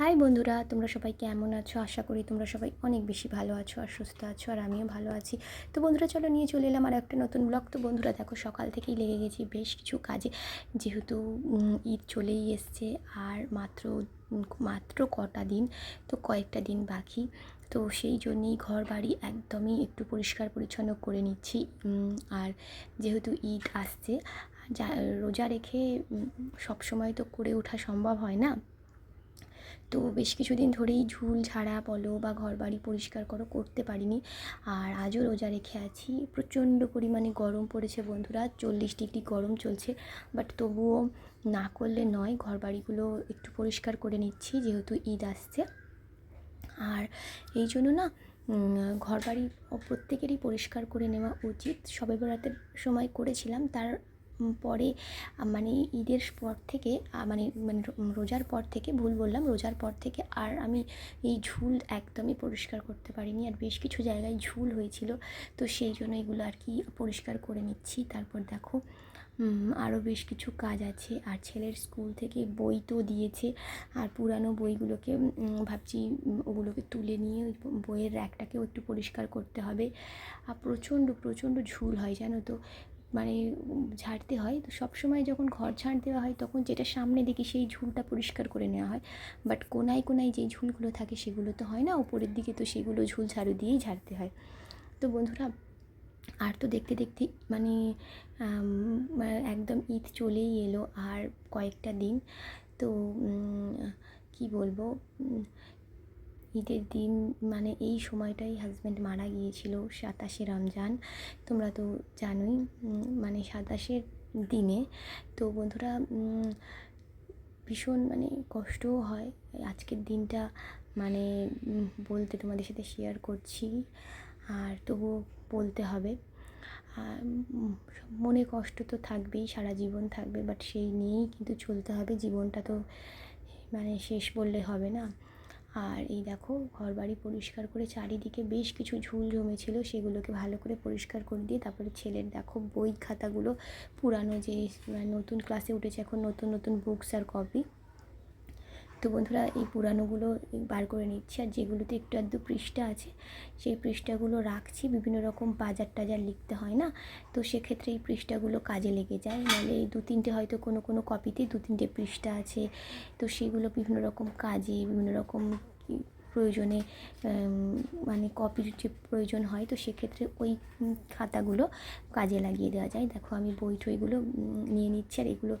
High বন্ধুরা, তোমরা সবাই কেমন আছো? আশা করি তোমরা সবাই অনেক বেশি ভালো আছো আর সুস্থ আছো আর আমিও ভালো আছি। তো বন্ধুরা, চলো নিয়ে চলে এলাম আর একটা নতুন ব্লগ তো বন্ধুরা, দেখো সকাল থেকেই লেগে গেছি বেশ কিছু কাজে। যেহেতু ঈদ চলেই এসছে আর মাত্র মাত্র কটা দিন, তো কয়েকটা দিন বাকি। তো সেই জন্যেই ঘর বাড়ি একদমই একটু পরিষ্কার পরিচ্ছন্ন করে নিচ্ছি। আর যেহেতু ঈদ আসছে, যা, রোজা রেখে সব সময় তো করে ওঠা সম্ভব হয় না। তো বেশ কিছুদিন ধরেই ঝুল, ঝাড়া বলো বা ঘর বাড়ি পরিষ্কার করো করতে পারিনি। আর আজও রোজা রেখে আছি। প্রচণ্ড পরিমাণে গরম পড়েছে বন্ধুরা। চল্লিশ ডিগ্রি গরম চলছে। বাট তবুও না করলে নয় ঘর বাড়িগুলো একটু পরিষ্কার করে নিচ্ছি যেহেতু ঈদ আসছে। আর এই জন্য না ঘর বাড়ি প্রত্যেকেরই পরিষ্কার করে নেওয়া উচিত। সবে বরাতের সময় করেছিলাম, তার পরে মানে ঈদের পর থেকে মানে মানে রোজার পর থেকে, ভুল বললাম, রোজার পর থেকে আর আমি এই ঝুল একদমই পরিষ্কার করতে পারিনি আর বেশ কিছু জায়গায় ঝুল হয়েছিল। তো সেই জন্য এগুলো আর কি পরিষ্কার করে নিচ্ছি। তারপর দেখো আরও বেশ কিছু কাজ আছে। আর ছেলের স্কুল থেকে বই তো দিয়েছে। আর পুরানো বইগুলোকে ভাবছি ওগুলোকে তুলে নিয়ে ওই বইয়ের র্যাকটাকেও একটু পরিষ্কার করতে হবে। আর প্রচণ্ড প্রচণ্ড ঝুল হয়, জানো তো। মানে ঝাড়তে হয়। তো সবসময় যখন ঘর ঝাড় দেওয়া হয়, তখন যেটা সামনে দেখি সেই ঝুলটা পরিষ্কার করে নেওয়া হয়। বাট কোনায় কোনায় যে ঝুলগুলো থাকে, সেগুলো তো হয় না। উপরের দিকে তো সেগুলো ঝুল ঝাড়ু দিয়েই ঝাড়তে হয়। তো বন্ধুরা, আর তো দেখতে দেখতে মানে একদম ঈদ চলেই এলো আর কয়েকটা দিন। তো কি বলব? ঈদের দিন মানে এই সময়টাই হাজব্যান্ড মারা গিয়েছিল সাতাশে রমজান। তোমরা তো জানোই মানে সাতাশের দিনে। তো বন্ধুরা ভীষণ মানে কষ্টও হয়। আজকের দিনটা মানে বলতে তোমাদের সাথে শেয়ার করছি। আর তবুও বলতে হবে মনে কষ্ট তো থাকবেই, সারা জীবন থাকবে বাট সেই নিয়েই কিন্তু চলতে হবে। জীবনটা তো মানে শেষ বললে হবে না। আর এই দেখো ঘর বাড়ি পরিষ্কার করে চারিদিকে বেশ কিছু ঝুল জমেছিল, সেগুলোকে ভালো করে পরিষ্কার করে দিয়ে তারপরে ছেলের দেখো বই খাতাগুলো পুরানো যে মানে নতুন ক্লাসে উঠেছে, এখন নতুন নতুন বুকস আর কপি তো বন্ধুরা, এই পুরানোগুলো বার করে নিচ্ছি। আর যেগুলোতে একটু আধটু পৃষ্ঠা আছে, সেই পৃষ্ঠাগুলো রাখছি। বিভিন্ন রকম বাজার টাজার লিখতে হয় না? তো সেক্ষেত্রে এই পৃষ্ঠাগুলো কাজে লেগে যায়। নাহলে এই দু তিনটে হয়তো কোনো কোনো কপিতে দু তিনটে পৃষ্ঠা আছে। তো সেগুলো বিভিন্ন রকম কাজে, বিভিন্ন রকম প্রয়োজনে মানে কপির যে প্রয়োজন হয়, তো সেক্ষেত্রে ওই খাতাগুলো কাজে লাগিয়ে দেওয়া যায়। দেখো আমি বই টইগুলো নিয়ে নিচ্ছি আর এগুলো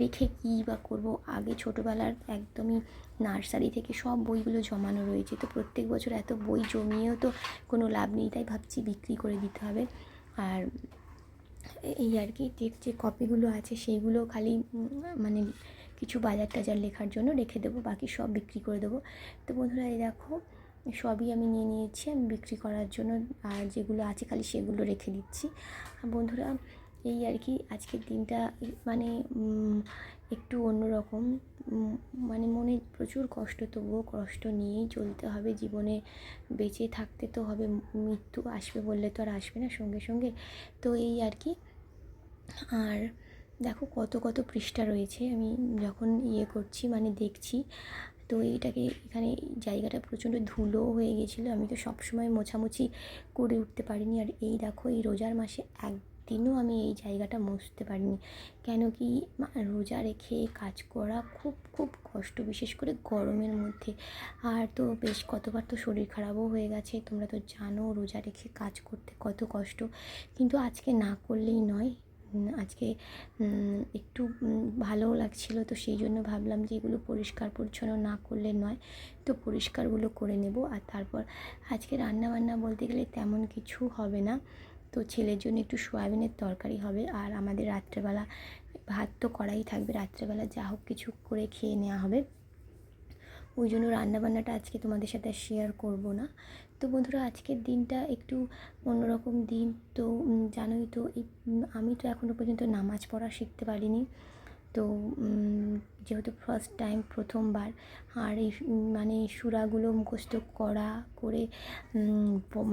রেখে কী বা করব? আগে ছোটোবেলার একদমই নার্সারি থেকে সব বইগুলো জমানো রয়েছে, তো প্রত্যেক বছর এত বই জমিয়েও তো কোনো লাভ নেই, তাই ভাবছি বিক্রি করে দিতে হবে। আর এই আর কি, যে যে কপিগুলো আছে সেইগুলো খালি মানে কিছু বাজার টাজার লেখার জন্য রেখে দেবো, বাকি সব বিক্রি করে দেবো। তো বন্ধুরা, এই দেখো, সবই আমি নিয়ে নিয়েছি, আমি বিক্রি করার জন্য, আর যেগুলো আছে খালি সেগুলো রেখে দিচ্ছি। বন্ধুরা, এই আর কি, আজকের দিনটা মানে একটু অন্যরকম। মানে মনে প্রচুর কষ্ট, তবুও কষ্ট নিয়েই চলতে হবে। জীবনে বেঁচে থাকতে তো হবে, মৃত্যু আসবে বললে তো আর আসবে না সঙ্গে সঙ্গে। তো এই আর কি, আর দেখো কত কত পৃষ্ঠা রয়েছে, আমি যখন ইয়ে করছি মানে দেখছি, তো এটাকে এখানে জায়গাটা প্রচণ্ড ধুলো হয়ে গেছিল, আমি তো সবসময় মোছামুছি করে উঠতে পারিনি, আর এই দেখো, এই রোজার মাসে একদিনও আমি এই জায়গাটা মুছতে পারিনি, কেন কি রোজা রেখে কাজ করা খুব খুব কষ্ট, বিশেষ করে গরমের মধ্যে, আর তো বেশ কতবার তো শরীর খারাপও হয়ে গেছে, তোমরা তো জানো রোজা রেখে কাজ করতে কত কষ্ট, কিন্তু আজকে না করলেই নয় আজকে একটু ভালোও লাগছিল। তো সেই জন্য ভাবলাম যে এগুলো পরিষ্কার পরিচ্ছন্ন না করলে নয়। তো পরিষ্কারগুলো করে নেব। আর তারপর আজকে রান্না বান্না বলতে গেলে তেমন কিছু হবে না। তো ছেলের জন্য একটু সয়াবিনের তরকারি হবে। আর আমাদের রাত্রেবেলা ভাত তো করাই থাকবে। রাত্রেবেলা যা হোক কিছু করে খেয়ে নেওয়া হবে। ওই জন্য রান্নাবান্নাটা আজকে তোমাদের সাথে শেয়ার করব না। তো বন্ধুরা, আজকের দিনটা একটু অন্যরকম দিন। তো জানোই তো, এই আমি তো এখনও পর্যন্ত নামাজ পড়া শিখতে পারিনি। তো যেহেতু ফার্স্ট টাইম প্রথমবার, আর এই মানে সুরাগুলো মুখস্থ করা, করে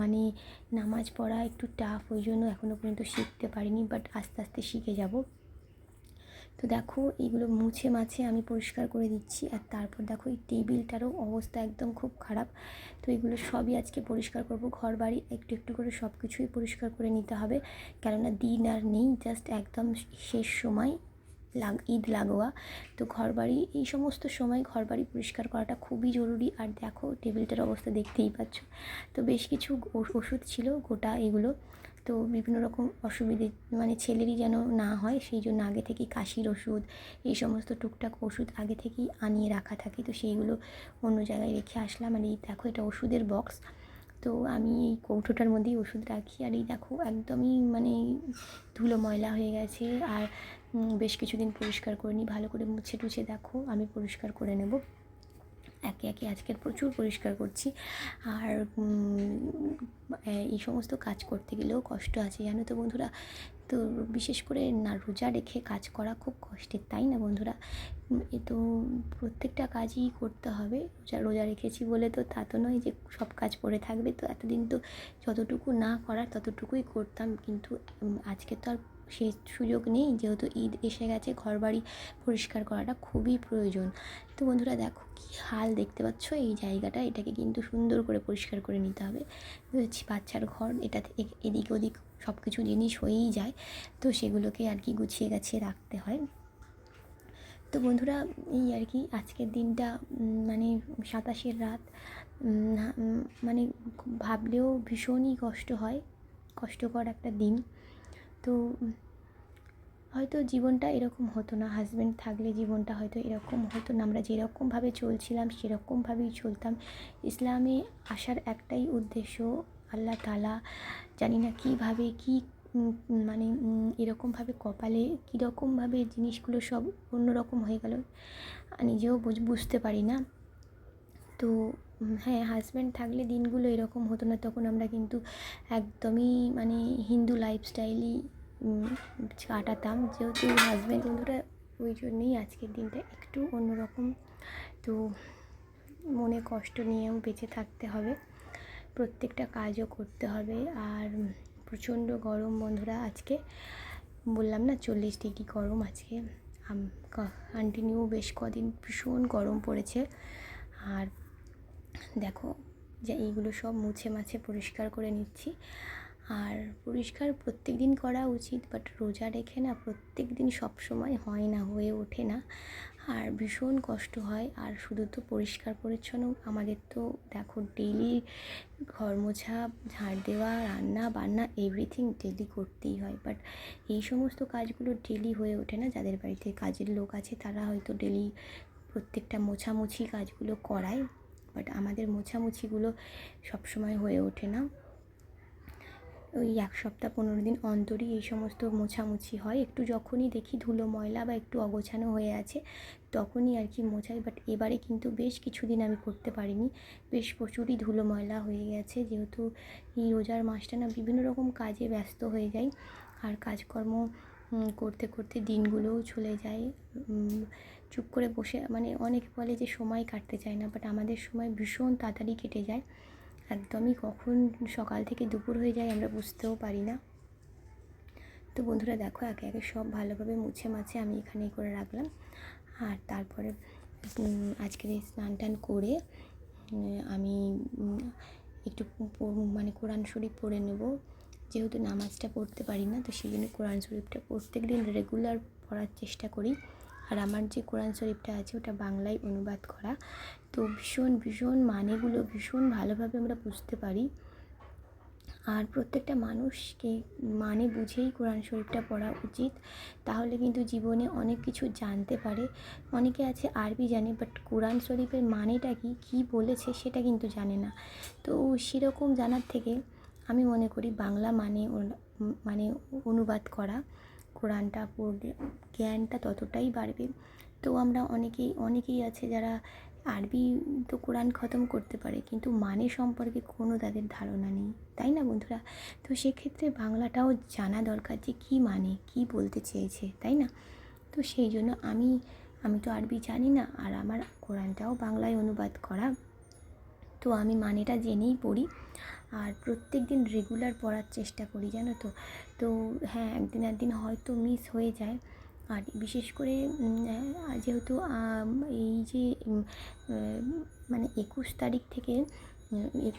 মানে নামাজ পড়া একটু টাফ ওই জন্য এখনও পর্যন্ত শিখতে পারিনি বাট আস্তে আস্তে শিখে যাব। তো দেখো, এগুলো মুছে মাছে আমি পরিষ্কার করে দিচ্ছি আর তারপর দেখো, এই টেবিলটারও অবস্থা একদম খুব খারাপ। তো এগুলো সবই আজকে পরিষ্কার করব। ঘর বাড়ি একটু একটু করে সব কিছুই পরিষ্কার করে নিতে হবে। কেননা দিন আর নেই জাস্ট একদম শেষ সময় লাগ, ঈদ লাগোয়া। তো ঘরবাড়ি, এই সমস্ত সময় ঘরবাড়ি পরিষ্কার করাটা খুবই জরুরি। আর দেখো, টেবিলটার অবস্থা দেখতেই পাচ্ছ। তো বেশ কিছু ওষুধ ছিল গোটা এগুলো। তো বিভিন্ন রকম অসুবিধে মানে ছেলেরই যেন না হয়, সেই জন্য আগে থেকেই কাশির ওষুধ, এই সমস্ত টুকটাক ওষুধ আগে থেকেই আনিয়ে রাখা থাকে। তো সেইগুলো অন্য জায়গায় রেখে আসলাম। আর এই দেখো, এটা ওষুধের বক্স। তো আমি এই কৌটোটার মধ্যেই ওষুধ রাখি। আর এই দেখো, একদমই মানে ধুলো ময়লা হয়ে গেছে। আর বেশ কিছুদিন পরিষ্কার করে নিই ভালো করে মুছে টুছে দেখো, আমি পরিষ্কার করে নেব। একে একে আজকের প্রচুর পরিষ্কার করছি। আর এই সমস্ত কাজ করতে গেলেও কষ্ট আছে, জানো তো বন্ধুরা? তো বিশেষ করে না, রোজা রেখে কাজ করা খুব কষ্টের, তাই না বন্ধুরা? এ তো প্রত্যেকটা কাজই করতে হবে। রোজা রোজা রেখেছি বলে তো তা তো নয় যে সব কাজ পড়ে থাকবে। তো এতদিন তো যতটুকু না করার ততটুকুই করতাম। কিন্তু আজকে তো আর সেই সুযোগ নেই, যেহেতু ঈদ এসে গেছে, ঘরবাড়ি পরিষ্কার করাটা খুবই প্রয়োজন। তো বন্ধুরা দেখো কী হাল দেখতে পাচ্ছ? এই জায়গাটা, এটাকে কিন্তু সুন্দর করে পরিষ্কার করে নিতে হবে। বাচ্চার ঘর, এটা এদিক ওদিক সব কিছু জিনিস হয়েই যায়। তো সেগুলোকে আর কি গুছিয়ে গাছিয়ে রাখতে হয়। তো বন্ধুরা, এই আর কি আজকের দিনটা মানে সাতাশের রাত মানে ভাবলেও ভীষণই কষ্ট হয়। কষ্টকর একটা দিন। তো হয়তো জীবনটা এরকম হতো না। হাজব্যান্ড থাকলে জীবনটা হয়তো এরকম হতো না। আমরা যেরকমভাবে চলছিলাম, সেরকমভাবেই চলতাম। ইসলামে আসার একটাই উদ্দেশ্য আল্লাহ তালা জানি না কীভাবে, কী মানে এরকমভাবে কপালে কীরকমভাবে জিনিসগুলো সব অন্যরকম হয়ে গেল। নিজেও বুঝতে পারি না। তো হ্যাঁ হাজব্যান্ড থাকলে দিনগুলো এরকম হতো না। তখন আমরা কিন্তু একদমই মানে হিন্দু লাইফস্টাইলই কাটাতাম। যেহেতু হাজব্যান্ড বন্ধুরা ওই জন্যেই আজকের দিনটা একটু অন্যরকম। তো, মনে কষ্ট নিয়েও বেঁচে থাকতে হবে। প্রত্যেকটা কাজও করতে হবে। আর প্রচণ্ড গরম বন্ধুরা আজকে, বললাম না চল্লিশ ডিগ্রি গরম আজকে। কন্টিনিউ বেশ কদিন ভীষণ গরম পড়েছে। আর দেখো যে এইগুলো সব মুছে মাছে পরিষ্কার করে নিচ্ছি। আর পরিষ্কার প্রত্যেক দিন করা উচিত বাট রোজা রেখে না প্রত্যেক দিন সব সময় হয় না, হয়ে ওঠে না। আর ভীষণ কষ্ট হয়, আর শুধু তো পরিষ্কার পরিচ্ছন্ন, আমাদের তো দেখো ডেলি ঘর মোছা, ঝাড় দেওয়া, রান্না, বান্না এভরিথিং ডেলি করতেই হয়। বাট এই সমস্ত কাজগুলো ডেলি হয়ে ওঠে না, যাদের বাড়িতে কাজের লোক আছে তারা হয়তো ডেলি প্রত্যেকটা মোছামুছি কাজগুলো করায়। বাট আমাদের মোছামুছিগুলো সবসময় হয়ে ওঠে না। ওই এক সপ্তাহ পনেরো দিন অন্তরই এই সমস্ত মোছামুছি হয়। একটু যখনই দেখি ধুলো, ময়লা বা একটু অগোছানো হয়ে আছে, তখনই আর কি মোছাই। বাট এবারে কিন্তু বেশ কিছুদিন আমি করতে পারিনি। বেশ প্রচুরই ধুলো, ময়লা হয়ে গেছে। যেহেতু এই রোজার মাসটা না বিভিন্ন রকম কাজে ব্যস্ত হয়ে যাই আর কাজকর্ম করতে করতে দিনগুলোও চলে যায়। চুপ করে বসে মানে অনেকে বলে যে সময় কাটতে চায় না বাট আমাদের সময় ভীষণ তাড়াতাড়ি কেটে যায়। একদমই কখন সকাল থেকে দুপুর হয়ে যায় আমরা বুঝতেও পারি না। তো বন্ধুরা দেখো, একে একে সব ভালোভাবে মুছে মাছে আমি এখানে করে রাখলাম। আর তারপরে আজকের এই স্নান টান করে আমি একটু মানে কোরআন শরীফ পড়ে নেব। যেহেতু নামাজটা পড়তে পারি না, তো সেই জন্য কোরআন শরীফটা প্রত্যেক দিন রেগুলার পড়ার চেষ্টা করি। আর আমার যে কোরআন শরীফটা আছে, ওটা বাংলায় অনুবাদ করা। তো ভীষণ ভীষণ মানেগুলো ভীষণ ভালোভাবে আমরা বুঝতে পারি। আর প্রত্যেকটা মানুষকে মানে বুঝেই কোরআন শরীফটা পড়া উচিত। তাহলে কিন্তু জীবনে অনেক কিছু জানতে পারে। অনেকে আছে আরবি জানে বাট কোরআন শরীফের মানেটা কি, কী বলেছে সেটা কিন্তু জানে না। তো সেরকম জানার থেকে আমি মনে করি বাংলা মানে মানে অনুবাদ করা, কোরআনটা পড়লে জ্ঞানটা ততটাই বাড়বে। তো আমরা অনেকেই অনেকেই আছে যারা আরবি তো কোরআন খতম করতে পারে, কিন্তু মানে সম্পর্কে কোনো তাদের ধারণা নেই, তাই না বন্ধুরা? তো সেক্ষেত্রে বাংলাটাও জানা দরকার যে কী মানে কী বলতে চেয়েছে, তাই না? তো সেই জন্য আমি আমি তো আরবি জানি না, আর আমার কোরআনটাও বাংলায় অনুবাদ করা তো আমি মানেটা জেনেই পড়ি। আর প্রত্যেক দিন রেগুলার পড়ার চেষ্টা করি, জানো তো? তো হ্যাঁ একদিন একদিন হয়তো মিস হয়ে যায়। আর বিশেষ করে যেহেতু এই যে মানে একুশ তারিখ থেকে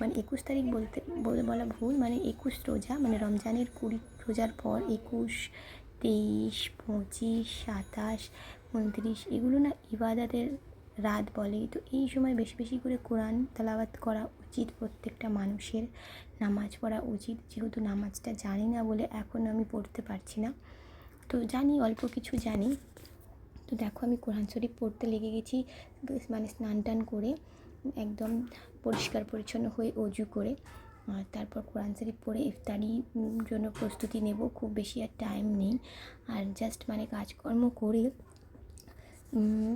মানে একুশ তারিখ বলতে বলে ভুল মানে একুশ রোজা মানে রমজানের কুড়ি রোজার পর একুশ, তেইশ, পঁচিশ, সাতাশ, উনত্রিশ, এগুলো না ইবাদাতের রাত বলে। তো এই সময় বেশি বেশি করে কোরআন তালাবাত করা উচিত প্রত্যেকটা মানুষের। নামাজ পড়া উচিত। যেহেতু নামাজটা জানি না বলে এখন আমি পড়তে পারছি না। তো জানি, অল্প কিছু জানি। তো দেখো আমি কোরআন শরীফ পড়তে লেগে গেছি। মানে স্নান টান করে একদম পরিষ্কার পরিচ্ছন্ন হয়ে অজু করে। আর তারপর কোরআন শরীফ পড়ে ইফতারি জন্য প্রস্তুতি নেব। খুব বেশি আর টাইম নেই। আর জাস্ট মানে কাজকর্ম করে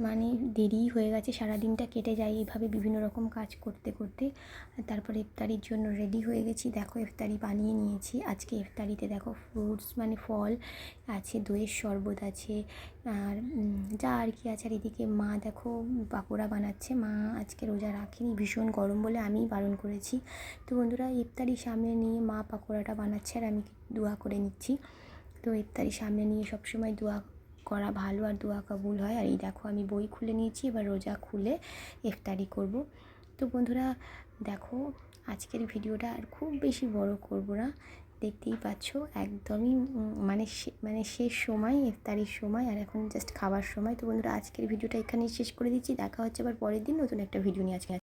মানে দেরি হয়ে গেছে, সারাদিনটা কেটে যায়, এইভাবে বিভিন্ন রকম কাজ করতে করতে। তারপরে ইফতারির জন্য রেডি হয়ে গেছি। দেখো ইফতারি বানিয়ে নিয়েছি। আজকে ইফতারিতে দেখো ফ্রুটস মানে ফল আছে, দইয়ের শরবত আছে, আর যা আর কি আছে। আর এদিকে মা দেখো পাকোড়া বানাচ্ছে। মা আজকে রোজা রাখেনি, ভীষণ গরম বলে আমিই বারণ করেছি। তো বন্ধুরা, ইফতারি সামনে নিয়ে মা পাকোড়াটা বানাচ্ছে আর আমি দোয়া করে নিচ্ছি। তো ইফতারি সামনে নিয়ে সবসময় দোয়া করা ভালো আর দোয়া কবুল হয়। আর এই দেখো আমি বই খুলে নিয়েছি, এবার রোজা খুলে ইফতারি করব। তো বন্ধুরা, দেখো আজকের ভিডিওটা আর খুব বেশি বড় করব না। দেখতেই পাচ্ছ, একদমই মানে মানে শেষ সময়, ইফতারির সময় আর এখন জাস্ট খাবার সময়। তো বন্ধুরা, আজকের ভিডিওটা এখানেই শেষ করে দিচ্ছি। দেখা হচ্ছে আবার পরের দিন নতুন একটা ভিডিও নিয়ে আজকে।